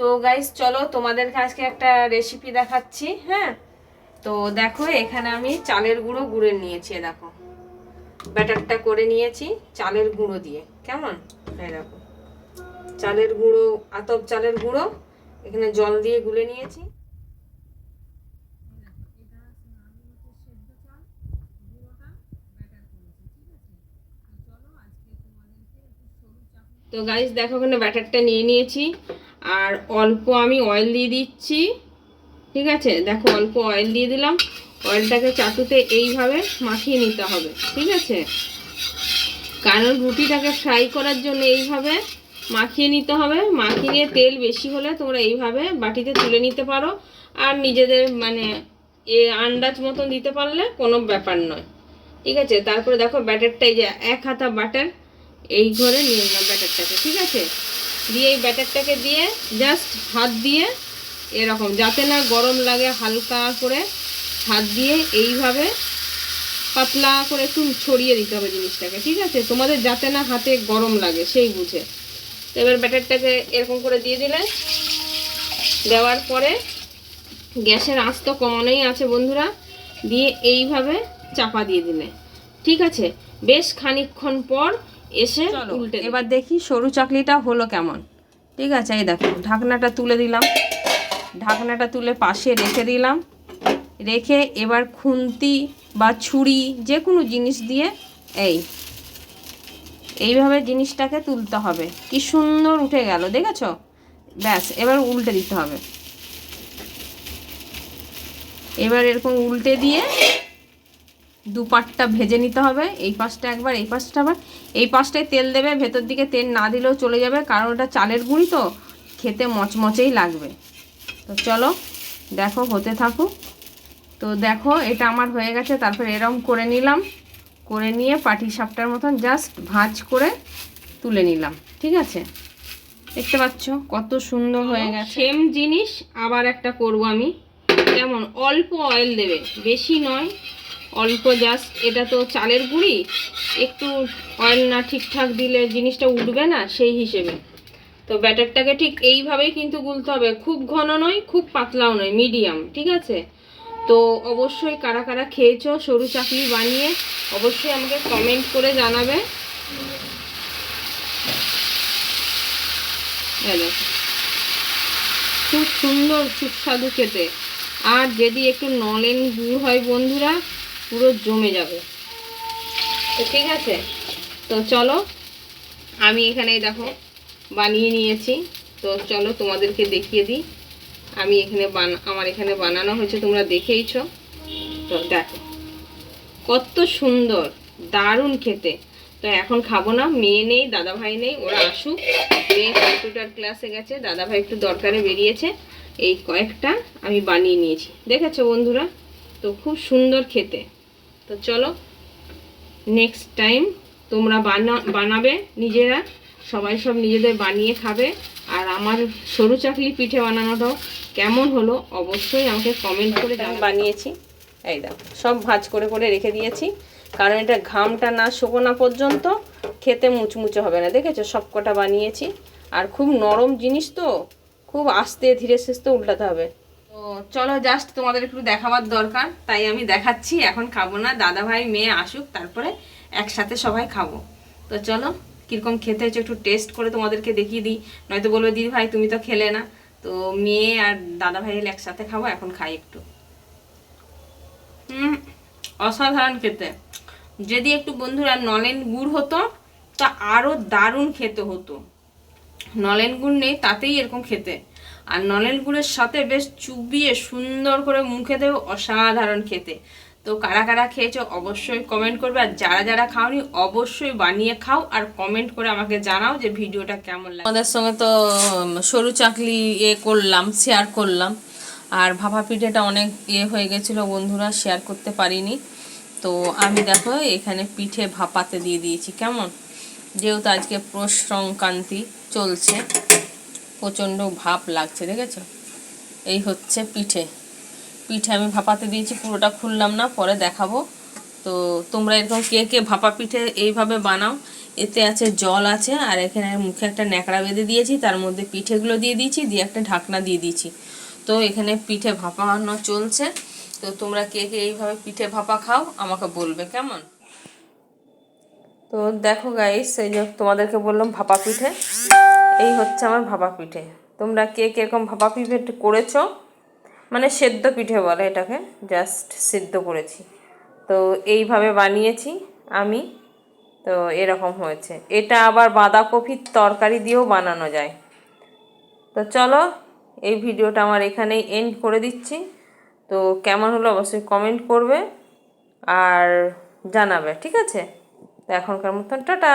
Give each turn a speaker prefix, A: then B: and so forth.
A: তো গাইস চলো তোমাদেরকে আজকে একটা রেসিপি দেখাচ্ছি হ্যাঁ? তো দেখো, এখানে আমি চালের গুঁড়ো গুঁড়ে নিয়েছি দেখো। ব্যাটারটা করে নিয়েছি চালের গুঁড়ো দিয়ে, কেমন? দেখো। চালের গুঁড়ো, আতপ চালের গুঁড়ো, এখানে জল দিয়ে গুলে নিয়েছি। তো গাইস দেখো ওখানে ব্যাটারটা নিয়ে নিয়েছি। আর অল্প আমি অয়েল দিয়ে দিচ্ছি। ঠিক আছে? দেখো, অল্প অয়েল দিয়ে দিলাম। অয়েলটাকে চাটুতে এইভাবে মাখিয়ে নিতে হবে। ঠিক আছে? কারণ রুটিটাকে ফ্রাই করার জন্য এইভাবে মাখিয়ে নিতে হবে। মাখিয়ে তেল বেশি হলে তোমরা এইভাবে বাটিতে তুলে নিতে পারো। আর নিজেদের মানে এ আন্দাজ মতন দিতে পারলে কোনো ব্যাপার নয়। ঠিক আছে? তারপরে দেখো ব্যাটারটা এই যে এক হাতা বাটার, এই ঘরে নিয়ে নিলাম ব্যাটারটাকে। ঠিক আছে? দিয়ে এই ব্যাটারটাকে দিয়ে জাস্ট হাত দিয়ে এরকম, যাতে না গরম লাগে হালকা করে হাত দিয়ে এইভাবে পাতলা করে একটু ছড়িয়ে দিতে হবে জিনিসটাকে, ঠিক আছে? তোমাদের যাতে না হাতে গরম লাগে, সেই বুঝে। তো এবার ব্যাটারটাকে এরকম করে দিয়ে দিলে, দেওয়ার পরে গ্যাসের আঁচ তো কমানোই আছে বন্ধুরা, দিয়ে এইভাবে চাপা দিয়ে দিলে, ঠিক আছে? বেশ খানিকক্ষণ পর এসে উল্টে এবার দেখি সরু চাকলিটা হলো কেমন। ঠিক আছে এই দেখো ঢাকনাটা তুলে দিলাম। ঢাকনাটা তুলে পাশে রেখে দিলাম। রেখে এবার খুন্তি বা ছুরি যে কোনো জিনিস দিয়ে এই এইভাবে জিনিসটাকে তুলতে হবে। কি সুন্দর উঠে গেল দেখেছ? ব্যাস এবার উল্টে দিতে হবে। এবার এরকম উল্টে দিয়ে দু পাটটা ভেজে নিতে হবে। এই পাশটা একবার এই পাশটা আবার। এই পাশটায় তেল দেবে ভেতর দিকে তেল না দিলেও চলে যাবে কারণ ওটা চালের গুঁড়ি তো খেতে মচমচেই লাগবে। তো চলো দেখো হতে থাকুক। তো দেখো এটা আমার হয়ে গেছে তারপর এরম করে নিলাম। করে নিয়ে পাটি সাপটার মতন জাস্ট ভাঁজ করে তুলে নিলাম ঠিক আছে? দেখতে পাচ্ছ কত সুন্দর হয়ে গেছে। সেম জিনিস আবার একটা করব আমি। যেমন অল্প অয়েল দেবে বেশি নয় অল্প জাস্ট এটা তো চালের গুঁড়ি, একটু অয়েল না ঠিকঠাক দিলে জিনিসটা উঠবে না সেই হিসেবে। তো ব্যাটারটাকে ঠিক এইভাবেই কিন্তু গুলতে হবে, খুব ঘন নয়, খুব পাতলাও নয় মিডিয়াম ঠিক আছে? তো অবশ্যই কারা কারা খেয়েছো, সরু চাকলি বানিয়ে অবশ্যই আমাকে কমেন্ট করে জানাবে। খুব সুন্দর, সুস্বাদু খেতে। আর যদি একটু নলেন গুড় হয় বন্ধুরা পুরো জমে যাবে। তো ঠিক আছে? তো চলো, আমি এখানে দেখো, বানিয়ে নিয়েছি। তো চলো তোমাদেরকে দেখিয়ে দিই। আমি এখানে আমার এখানে বানানো হয়েছে, তোমরা দেখেইছো। তো দেখো, কত সুন্দর, দারুণ খেতে। তো এখন খাব না, মেয়ে নেই দাদা ভাই নেই, ওরা আসুক। মেয়ে কম্পিউটার ক্লাসে গেছে দাদা ভাই একটু দরকারে বেরিয়েছে। এই কয়েকটা আমি বানিয়ে নিয়েছি। দেখেছ বন্ধুরা? তো খুব সুন্দর খেতে। তো চলো নেক্সট টাইম তোমরা বানা বানাবে নিজেরা সবাই সব নিজেদের বানিয়ে খাবে। আর আমার সরু চাকলি পিঠে বানানোটাও কেমন হলো অবশ্যই আমাকে কমেন্ট করে। বানিয়েছি এই দেখো সব ভাজ করে করে রেখে দিয়েছি। কারণ এটা ঘামটা না শুকোনা পর্যন্ত খেতে মুচমুচে হবে না দেখেছ? সব কটা বানিয়েছি। আর খুব নরম জিনিস তো খুব আস্তে ধীরে সুস্থে উল্টাতে হবে। তো চলো জাস্ট তোমাদের একটু দেখাবার দরকার, তাই আমি দেখাচ্ছি, এখন খাব না দাদা ভাই মেয়ে আসুক, তারপরে একসাথে সবাই খাব। তো চলো, কীরকম খেতে হচ্ছে একটু টেস্ট করে তোমাদেরকে দেখিয়ে দিই। নয়তো বলবে দিদি ভাই তুমি তো খেলে না। তো মেয়ে আর দাদা ভাই এলে একসাথে খাব, এখন খাই একটু। হুম, অসাধারণ খেতে। যদি একটু বন্ধুরা নলেন গুড় হতো, তা আরও দারুণ খেতে হতো। নলেন গুড় নেই, তাতেই এরকম খেতে। আর নলেন গুড়ের সাথে বেশ চুবিয়ে সুন্দর করে মুখে দেবে অসাধারণ খেতে। তো কারা কারা খেয়েছো অবশ্যই কমেন্ট করবে আর যারা যারা খাওনি অবশ্যই বানিয়ে খাও আর কমেন্ট করে আমাকে জানাও যে ভিডিওটা কেমন লাগে। আমাদের সঙ্গে তো সরু চাকলি ইয়ে করলাম শেয়ার করলাম। আর ভাপা পিঠেটা অনেক ইয়ে হয়ে গেছিল বন্ধুরা শেয়ার করতে পারিনি। তো আমি দেখো এখানে পিঠে ভাপাতে দিয়ে দিয়েছি, কেমন? যেহেতু আজকে পৌষ সংক্রান্তি চলছে। প্রচণ্ড ভাপ লাগছে, দেখেছ? এই হচ্ছে পিঠে। পিঠে আমি ভাপাতে দিয়েছি, পুরোটা খুললাম না, পরে দেখাবো। তো তোমরা এরকম কে কে ভাপা পিঠে এইভাবে বানাও, এতে আছে জল আছে, আর এখানে মুখে একটা ন্যাকড়া বেঁধে দিয়েছি, তার মধ্যে পিঠেগুলো দিয়ে দিয়েছি, দিয়ে একটা ঢাকনা দিয়ে দিয়েছি। তো এখানে পিঠে ভাপানো চলছে। তো তোমরা কে কে এইভাবে পিঠে ভাপা খাও, আমাকে বলবে, কেমন? তো দেখো গাইস এই যে তোমাদেরকে বললাম ভাপা পিঠে। এই হচ্ছে আমার ভাপা পিঠে। তোমরা কে কীরকম ভাপা পিঠে করেছ? মানে সেদ্ধ পিঠে বলে এটাকে জাস্ট সিদ্ধ করেছি। তো এইভাবে বানিয়েছি আমি, তো এরকম হয়েছে। এটা আবার বাঁধাকপির তরকারি দিয়েও বানানো যায়। তো চলো, এই ভিডিওটা আমার এখানেই এন্ড করে দিচ্ছি। তো কেমন হলো অবশ্যই কমেন্ট করবে আর জানাবে, ঠিক আছে? তো এখনকার মতন টাটা!